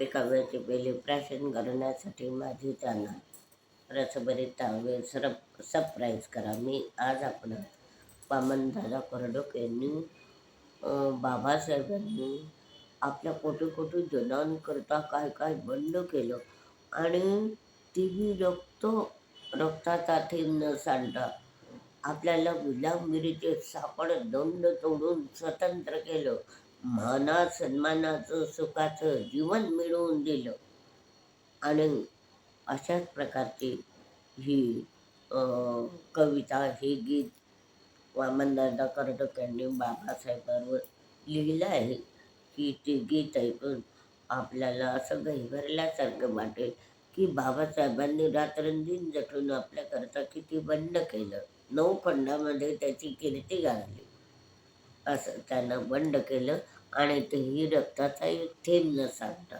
ते वेळचे पहिले प्राशन करण्यासाठी माझी जाणार रसभरीत तावे सरप सरप्राईज करा. मी आज आपण वामनदादा करडक यांनी बाबासाहेबांनी आपल्या कोटी कोटी जनांकरता काय काय बंद केलं आणि ती रक्त रक्ताचा थेंब न सांडता आपल्याला गुलामगिरीचे सापड दंड तोडून स्वतंत्र केलं. माना सन्मानाचं सुखाचं जीवन मिळवून दिलं. आणि अशाच प्रकारची ही कविता हे गीत वामनदादा कर्डक यांनी बाबासाहेबांवर लिहिलं आहे. की ते गीत ऐकून आपल्याला असं गहिभरल्यासारखं वाटेल की बाबासाहेबांनी रात्रंदिन जटून आपल्याकरता किती बंड केलं. नऊ खंडामध्ये त्याची कीर्ती गाजली. असं त्यानं बंड केलं आणि तेही रक्ताचा एक थेंब न सांगता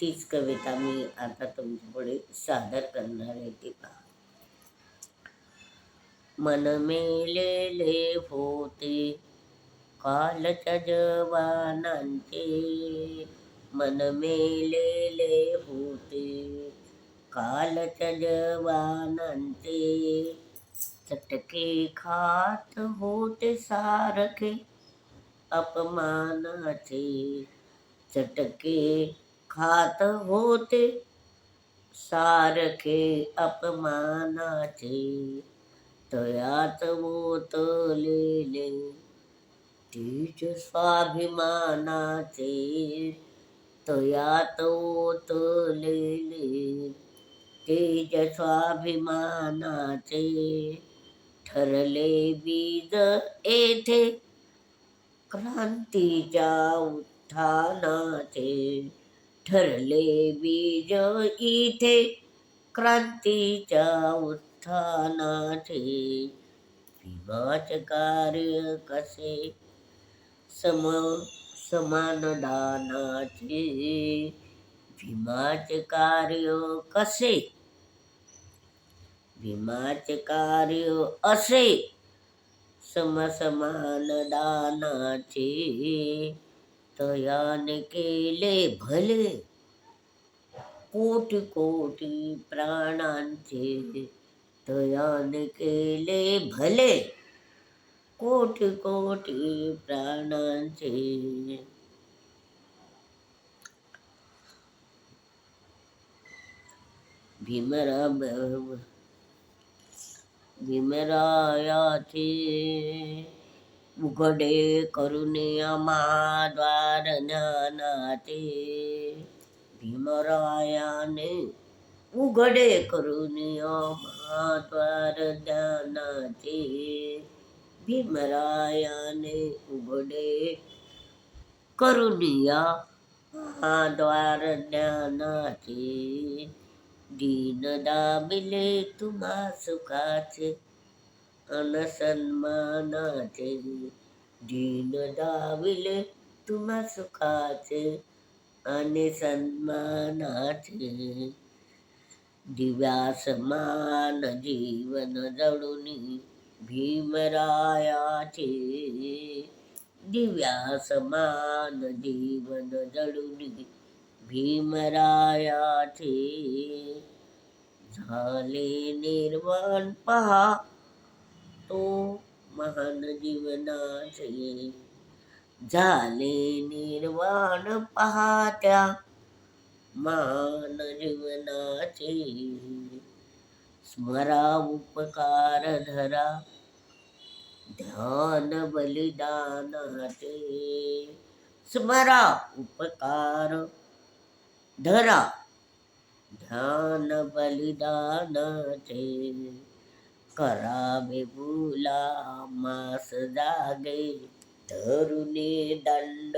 तीच कविता मी आता तुमच्यापुढे सादर करणार आहे ती पहा. मन मेलेले होते कालच्या जवानांचे. मन मेलेले होते कालच्या जवानांचे. चटके खात होते सारखे अपमानाचे चटके खात होते सारखे अपमानाचे तयात ओतलेले तीच स्वाभिमानाचे तयात ओतलेले तेज स्वाभिमानाचे ठरले बीज येथे क्रांतीच्या उत्थानाचे ठरले बीज इथे क्रांतीच्या उत्थानाचे भीमाचे कार्य कसे सम समानदानाचे भीमाचे कार्य कसे भीमाचे कार्य असे समसमान दानाचे तयाने केले भले कोटी कोटी प्राणांचे तयाने केले भले कोटी कोटी प्राणांचे વિમરાયાથી ઉઘડે કરુણિયામા દ્વાર જ્ઞાનાથી. ભીમરાયાને ઉઘડે કરુણિયામા દ્વાર જ્ઞાનાથી. ભીમરાયાને ઉઘડે કરુણિયા આ દ્વાર જ્ઞાનાથી. दीन दाबिले तुम्हा सुखाचे अनसन्मानाचे दीन दाबिले तुम्हा सुखाचे आणि सन्मानाचे दिव्यासमान जीवन जडुनी भीमरायाचे. दिव्यासमान जीवन जडुनी भीमरायाचे झाले निर्वाण पहा. तो महान जीवनाचे झाले निर्वाण पहा त्या महान जीवनाचे. स्मरा उपकार धरा ध्यान बलिदानाचे. स्मरा उपकार धरा. ध्यान बलिदानाचे करावे बुला मास जागे. धरुने दंड.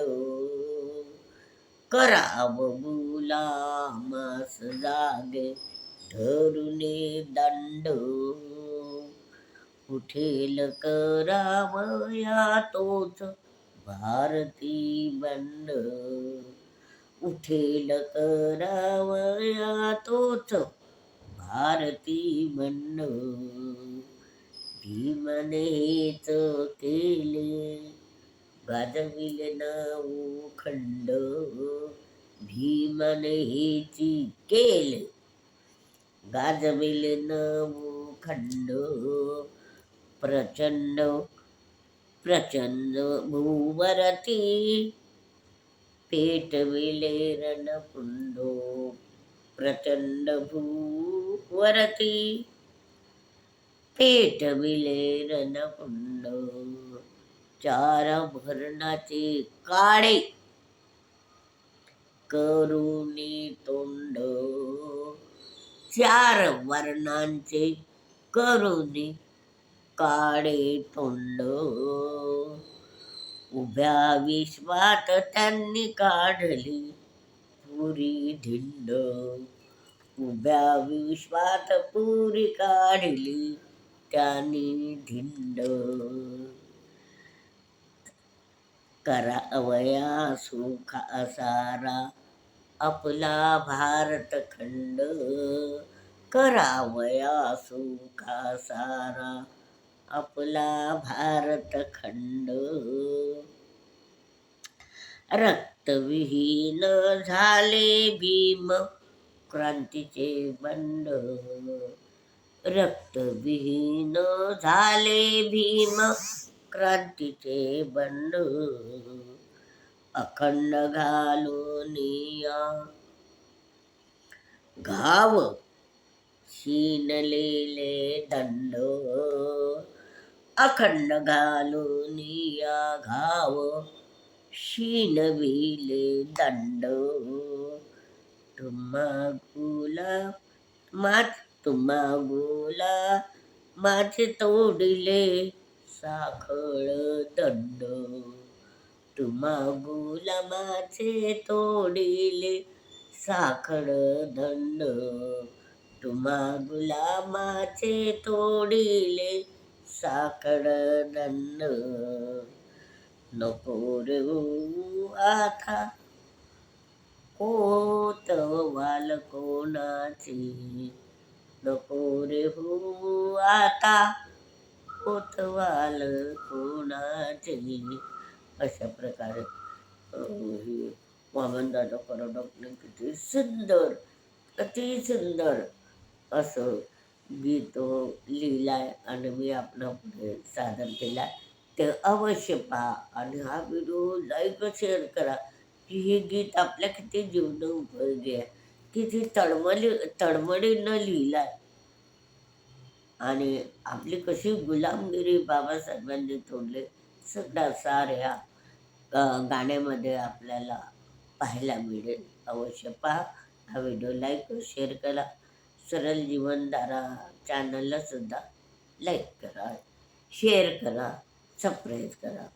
कराव बुला मास जागे. धरुने दंड. उठेल करावया तोच भारती बंड. उठेल करावया तोच भारती म्हण भीमनेच केले गाजविले नाऊ खंड. भीमन हेची केले गाजविल नऊ खंड. प्रचंड प्रचंड भूवरती पेटविले रणकुंडो प्रचंड भूवरती पेटविले रणकुंड चार भरणाचे काळे करुणी तोंड चार वर्णांचे करुणी काळे तोंड उभ्या विश्वात त्यांनी काढली पुरी धिंड उभ्या विश्वात पुरी काढली त्यांनी धिंड करा अवया सुख असारा आपला भारत खंड. करावया सुख सारा आपला भारत खंड. रक्तविहीन झाले भीम क्रांतीचे बंड. रक्तविहीन झाले भीम क्रांतीचे बंड. अखंड घालून घाव शिनलेले दंड. अखंड घालून घाव शिनविले दंड तुम्हा गुला मात तुम्हा गुला माझे तोडिले साखळ दंड तुम्हा गुला माझे तोडिले साखळ दंड तुम्हा गुलामाचे तोडिले साखळ दंड नको रे आता कोतवाल कोणाची? नको रे हो आता कोतवाल कोणाचे? अशा प्रकारे वामन हे वामनदादा परडकने किती सुंदर अति सुंदर असं गीत लिहिलाय आणि मी आपल्या पुढे सादर केला ते अवश्य पहा. आणि हा व्हिडिओ लाईक शेअर करा की हे गीत आपल्या किती जीवन उपयोगी आहे. किती तळमळी तळमळीनं लिहिला आणि आपली कशी गुलामगिरी बाबासाहेबांनी तोडले. सगळा सार ह्या गाण्यामध्ये आपल्याला पाहायला मिळेल. अवश्य पहा. हा व्हिडिओ लाईक शेअर करा. सरळ जीवनधारा चॅनलला सुद्धा लाईक करा. शेअर करा. सबस्क्राईब करा